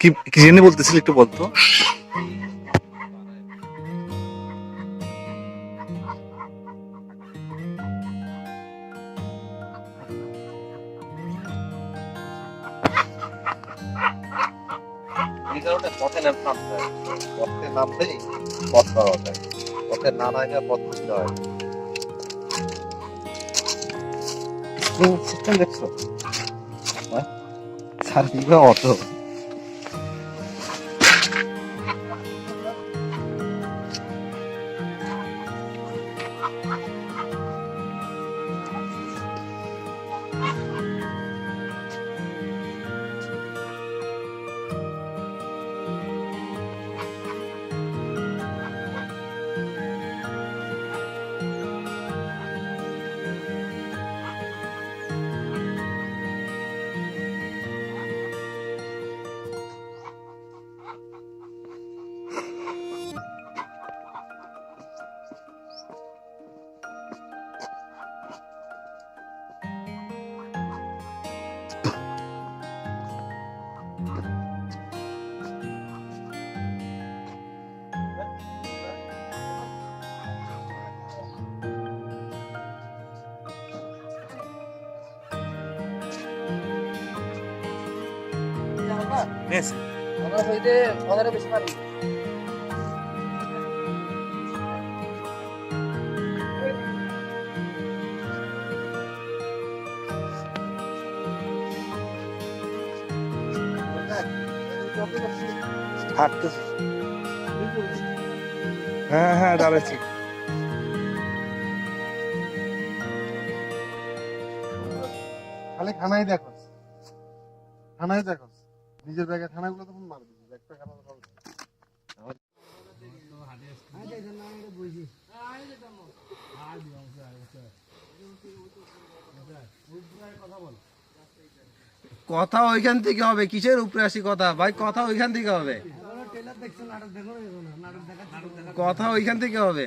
কি কি জেনে বলতেছিল একটু বলতো পথে নামতে হয় পথে নামলেই পথ পাওয়া যায়। পথে না নামে পথ বুঝতে হয়। সিস্টেম দেখছ? হ্যাঁ চারদিকে অটো হাঁটতেছে। হ্যাঁ হ্যাঁ দাঁড়াচ্ছি। খালি খানাই দেখো। খানাই দেখো। নিজের ব্যাগে খানাগুলো তখন মারবি খানা খাবে কথা ওইখান থেকে হবে কিসের উপরে আসি কথা? ভাই কথা ওইখান থেকে হবে। কথা ওইখান থেকে হবে।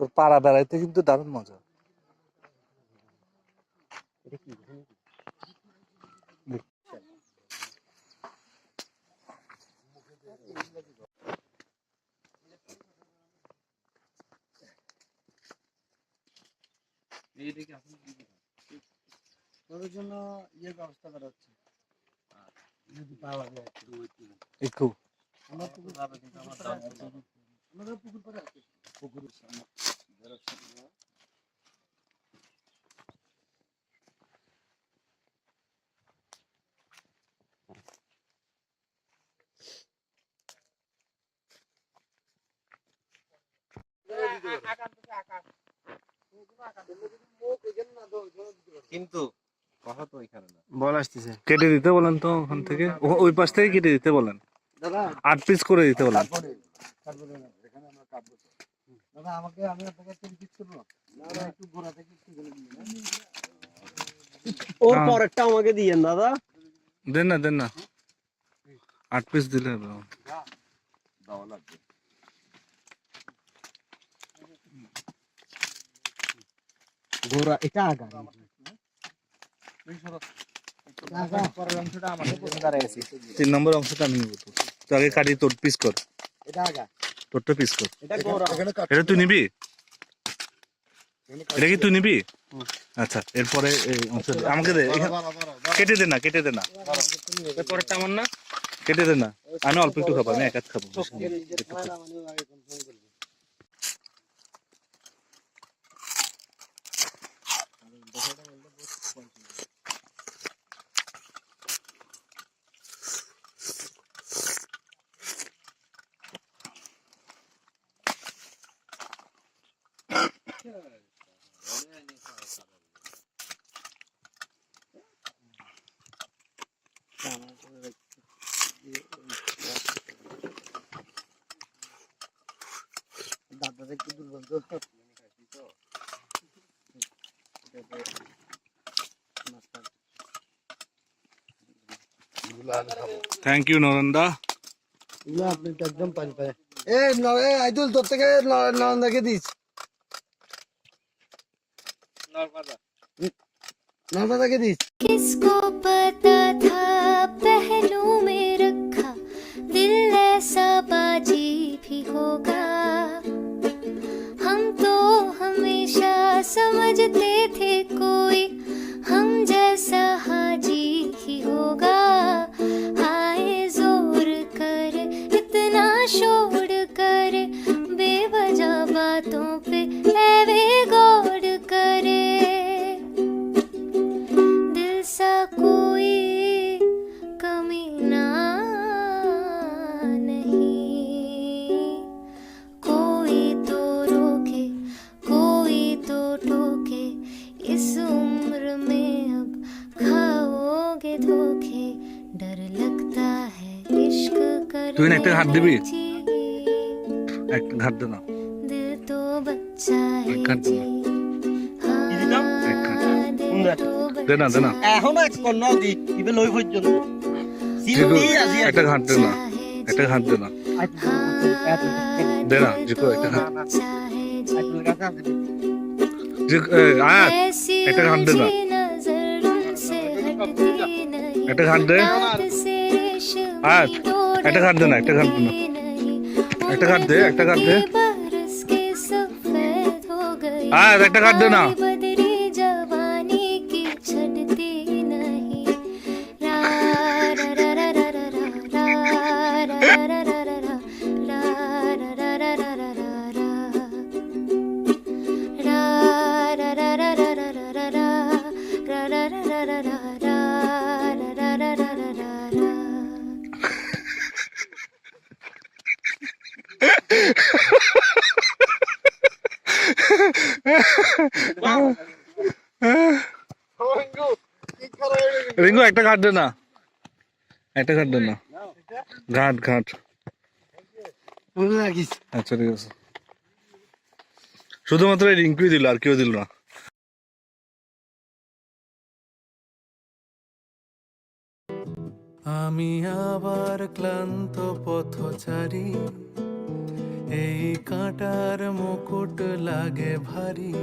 তোর পাড়া বেড়াইতে কিন্তু দারুণ মজা। তাদের জন্য ইয়ের ব্যবস্থা করা হচ্ছে। যদি পাওয়া যায় একটু। আমরা পুকুর আমাদের পুকুর করে আছে। পুকুরের সামনে। কিন্তু কথা তো ওইখানে না। বল আসতেছে। কেটে দিতে বলেন তো ওখান থেকে। ওই পাশ থেকে কেটে দিতে বলেন। আট পিস করে দিতে বলেন। তারপরে তারপরে এখানে আমরা কাটবো। দাদা আমাকে আমি আপনাকে তিন পিস করব? না একটু গোড়া থেকে একটু করে দিন ওর হ্যাঁ। পরেরটা আমাকে দিয়েন দাদা। দেন না দেন না। আট পিস দিলে হবে। দেওয়া লাগবে ঘোড়া এটা আগা। পরের অংশটা আমাদের জন্য দাঁড়ায় আছে তিন নম্বর অংশটা আমি নিবো। তো তো আগে কাটি তোর পিস কর। এটা আগা। তোরটা পিস কর। এটা ঘোড়া এখানে কাট এটা তুই নিবি? এটা কি তুই নিবি? আচ্ছা এরপরে আমাকে দে। কেটে দে না কেটে দে না। পরেরটা আমার না? কেটে দে না। আমি অল্প একটু খাব আমি এক হাত খাব। দাদাটা একটু দুর্গন্ধ থ্যাংক ইউ নরেন্দা আপনি একদম পানি পায় এই আইদুল তোর থেকে নরেন্দাকে দিস नाम के किसको पता था पहलू में रखा, दिल ऐसा बाजी भी होगा। हम तो हमेशा समझते थे कोई, हम जैसा তুই না একটা হাত দিবি একটা হাত দে না দে দে না এক দি ইবে লই একটা ঘাট দে না একটা ঘাট দে না দে না জিকো একটা একটা ঘাট দে না একটা ঘাট দে একটা কাট দে না একটা দে না। একটা কাট দে একটা কাট দে। আর একটা কাট দে না। রিঙ্গু একটা ঘাট দে না। একটা ঘাট দে না। ঘাট ঘাট। আচ্ছা ঠিক আছে। শুধুমাত্র এই রিঙ্কুই দিল, আর কেউ দিল না। আমি আবার ক্লান্ত পথচারী। এই কাঁটার মুকুট লাগে ভারী।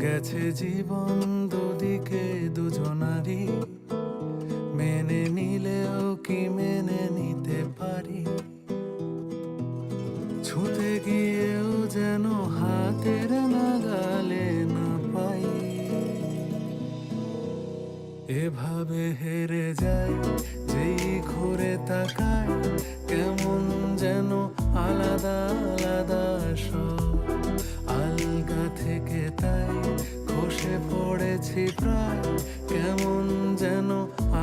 গেছে জীবন দুদিকে দুজনারই। মেনে নিলেও কি মেনে নিতে পারি? ছুতে গিয়েও যেন হাতের নাগালে না পাই। এভাবে হেরে যাই, যেই ঘুরে তাকায় গেছি প্রায় কেমন যেন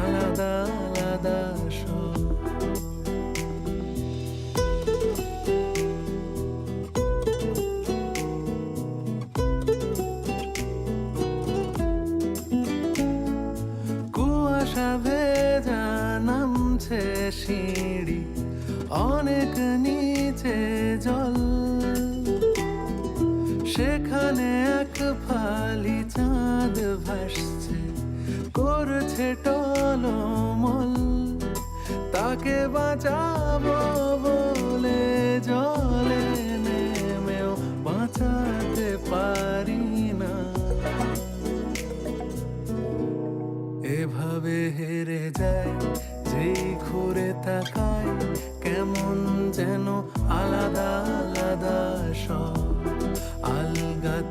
আলাদা আলাদা সব। কুয়াশা ভেজা নামছে সিঁড়ি অনেক নিচে আসমানে এক ফালি চাঁদ ভাসছে, করছে টলমল তাকে বাঁচাবো বলে জলে নেমেও বাঁচাতে পারি না। এভাবে হেরে যায়, যেই ঘুরে তাকায়, কেমন যেন আলাদা আলাদা